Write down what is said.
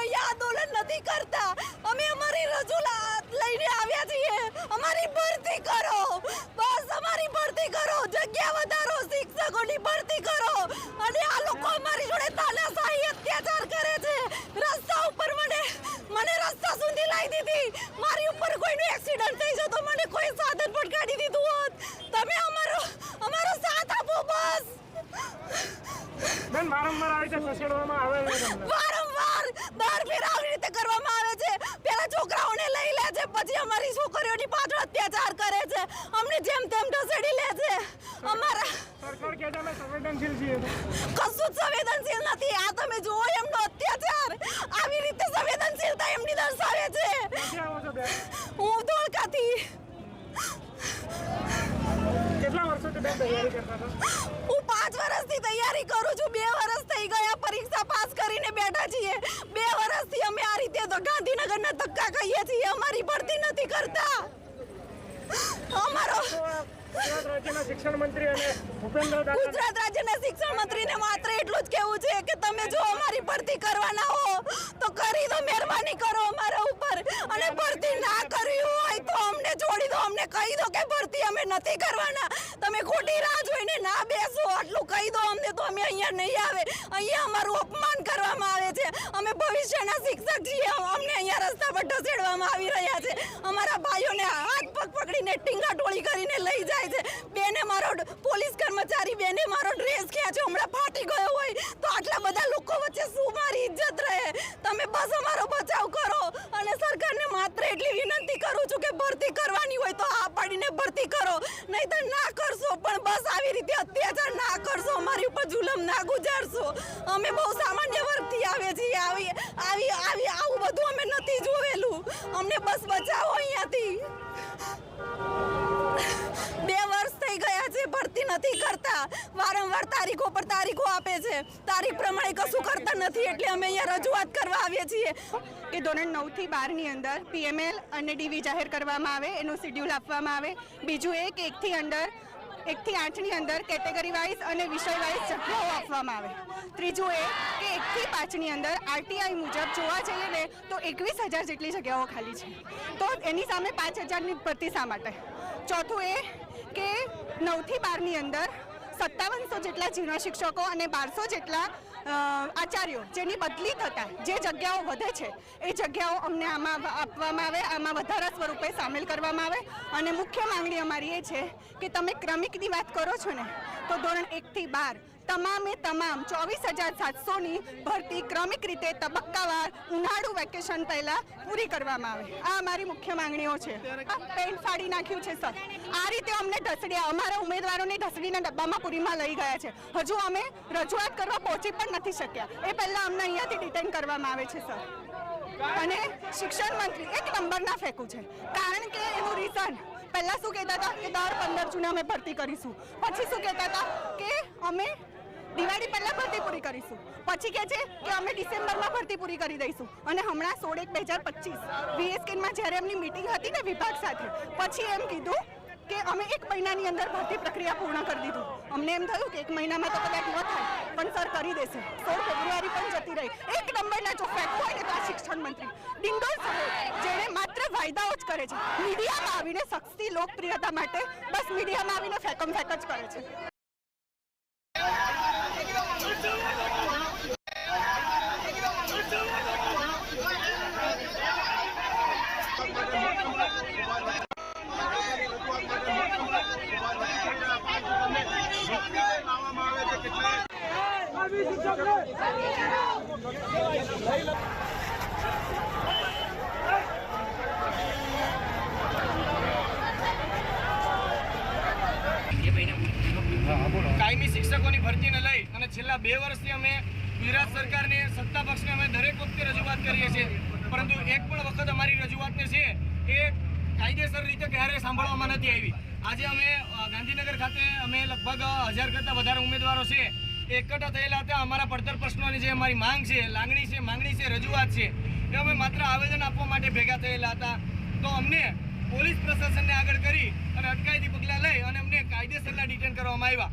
અહીંયા આંદોલન નથી કરતા. અમે અમારી રજૂઆત લઈને આવ્યા છીએ. અમારી ભરતી કરો. બસ અમારી ભરતી કરો. જગ્યા વધારો શિક્ષકોની ભરતી કરો. અને આ લોકો અમારી જોડે તાનાશાહી અત્યાચાર કરે છે. રસ્તા ઉપર મને મને રસ્તા સુધી લાવી દીધી. મારી ઉપર કોઈનું એક્સિડન્ટ થઈ જતો મને કોઈ સાધન પણ કાઢી દીધું હોત. તમે અમારો અમારો સાથ આપો બસ. બેન વારંવાર આવી રીતે ખસેડવામાં આવે છે વારંવાર દર ફેર આવી રીતે કરવામાં આવે છે પેલા છોકરાઓને લઈ લે છે પછી અમારી છોકરીઓની પાછળ અત્યાચાર કરે છે અમને જેમ તેમ ઢસેડી લે છે અમારા સરકાર કહે છે અમે સંવેદનશીલ છીએ કશું જ સંવેદનશીલ નથી. આ તમે જુઓ એમનો અત્યાચાર. આવી રીતે સંવેદનશીલતા એમની દર્શાવે છે. હું ધોળકાથી. કેટલા વર્ષોથી બેન તૈયારી કરતા હતા હું પાંચ વર્ષથી તૈયારી કરું છું બે વર્ષ થઈ ગયા પરીક્ષા પાસ કરીને બેઠા છીએ બે વર્ષથી અમે આ રીતે તો ગાંધીનગરના ધક્કા ખાઈએ છીએ અમારી ભરતી નથી કરતા અમારો તો ગુજરાત રાજ્યના શિક્ષણ મંત્રી અને ભૂપેન્દ્ર ગુજરાત રાજ્યના શિક્ષણ મંત્રીને માત્ર એટલું જ કહેવું છે કે તમે જો અમારી ભરતી કરવાના હો તો કરી દો મહેરબાની કરો અમારા ઉપર. અને ભરતી ના કરવી હોય તો અમને છોડી દો અમને કહી દો કે ભરતી અમે નથી કરવાના. તમે ખોટી રાહ જોઈને ના બેસો આટલું કહી દો અમને તો અમે અહીંયા નહીં આવે. અહીંયા અમારું અપમાન કરવામાં આવે છે. અમે ભવિષ્યના શિક્ષક છીએ અમને રસ્તા પર આવી રહ્યા છે. અમારા ભાઈઓને હાથ પગ પકડીને ટીંગા ટોળી કરીને લઈ જાય છે. બેને મારો ડ- પોલીસ કર્મચારી બેને મારો ડ્રેસ ખેંચ્યો હમણાં ફાટી ગયો હોય તો આટલા બધા લોકો વચ્ચે શું મારી ઇજ્જત રહે તમે બસ અમારો બચાવ કરો અને સરકારને માત્ર એટલી વિનંતી કરું છું કે ભરતી કરવાની હોય તો આ પાડીને ભરતી કરો નહીતર ના કરશો પણ બસ આવી રીતે અત્યાચાર ના કરશો અમારી ઉપર જુલમ ના ગુજારશો બહુ સામાન્ય વર્ગથી આવે છીએ આવી આવી આવી આવું બધું અમે નથી જોવેલું. અમને બસ બચાવો અહીંયાથી. બે વર્ષ થઈ ગયા છે, ભરતી નથી કરતા. વારંવાર તારીખો પર તારીખો આપે છે. તારીખ પ્રમાણે કશું કરતા નથી, એટલે અમે અહીંયા રજૂઆત કરવા આવીએ છીએ. કે ધોરણ નવથી બારની અંદર પીએમએલ અને ડીવી જાહેર કરવામાં આવે, એનું શિડ્યુલ આપવામાં આવે. બીજું એ કે એકથી અંડર એકથી આઠની અંદર કેટેગરી વાઇઝ અને વિષય વાઇઝ જગ્યાઓ આપવામાં આવે. ત્રીજું એ કે એકથી પાંચની અંદર આરટીઆઈ મુજબ જોવા જઈએ ને, તો એકવીસ હજાર જેટલી જગ્યાઓ ખાલી છે. તો એની સામે પાંચ હજારની ભરતી શા માટે? ચોથું એ કે નવથી બારની અંદર સત્તાવનસો જેટલા જીર્ણ શિક્ષકો અને બારસો જેટલા આચાર્યો, જેની બદલી થતાં જે જગ્યાઓ વધે છે, એ જગ્યાઓ અમને આમાં આપવામાં આવે, આમાં વધારા સ્વરૂપે સામેલ કરવામાં આવે. અને મુખ્ય માંગણી અમારી એ છે કે તમે ક્રમિકની વાત કરો છો ને, તો ધોરણ એકથી બાર તમામે તમામ ચોવીસ હજાર સાતસોની ભરતી ક્રમિક રીતે તબક્કાવાર ઉનાળુ વેકેશન પહેલાં પૂરી કરવામાં આવે. આ અમારી મુખ્ય માંગણીઓ છે. પેન્ટ ફાડી નાખ્યું છે, સર. આ રીતે અમને ઢસડ્યા, અમારા ઉમેદવારોને ઢસડીના ડબ્બામાં પૂરીમાં લઈ ગયા છે. હજુ અમે રજૂઆત કરવા પહોંચી પણ નથી શક્યા. એ પહેલાં અમને અહીંયાથી ડિટેન કરવામાં આવે છે, સર. અને શિક્ષણ મંત્રી એક નંબરના ફેંકું છે. કારણ કે એનું રીઝન પહેલાં શું કહેતા હતા કે દર પંદર જૂને અમે ભરતી કરીશું. પછી શું કહેતા હતા કે અમે દિવાળી પહેલા ભરતી પૂરી કરીશું. પછી કહે છે કે અમે ડિસેમ્બરમાં ભરતી પૂરી કરી દઈશું. અને હમણાં સોળ એક બે હજાર પચીસ. વીએસકેનમાં જ્યારે એમની મિટિંગ હતી ને વિભાગ સાથે, પછી એમ કીધું કે અમે એક મહિનાની અંદર ભરતી પ્રક્રિયા પૂર્ણ કરી દીધું. અમને એમ થયું કે એક મહિનામાં તો કદાચ ન થાય, પણ સર કરી દેશે. સોળ ફેબ્રુઆરી પણ જતી રહી. એક નંબરના જો ફેક્ટ હોય ને તો આ શિક્ષણ મંત્રી, ડિંડોલ સાહેબ, જેણે માત્ર વાયદાઓ જ કરે છે, મીડિયામાં આવીને સખ્તી લોકપ્રિયતા માટે બસ મીડિયામાં આવીને ફેકમ ફેક જ કરે છે. કાયમી શિક્ષકોની ભરતીને લઈ અને છેલ્લા બે વર્ષથી અમે ગુજરાત સરકારને, સત્તા પક્ષને અમે દરેક વખતે રજૂઆત કરીએ છીએ. પરંતુ એક પણ વખત અમારી રજૂઆતને છે, એ કાયદેસર રીતે ક્યારેય સાંભળવામાં નથી આવી. આજે અમે ગાંધીનગર ખાતે અમે લગભગ હજાર કરતાં વધારે ઉમેદવારો છે. એકઠા થયેલા હતા. અમારા પડતર પ્રશ્નોની જે અમારી માંગ છે લાગણી છે, માંગણી છે, રજૂઆત છે, એ અમે માત્ર આવેદન આપવા માટે ભેગા થયેલા હતા. તો અમને પોલીસ પ્રશાસનને આગળ કરી અને અટકાયતી પગલાં લઈ અને અમને કાયદેસરના ડિટેન કરવામાં આવ્યા.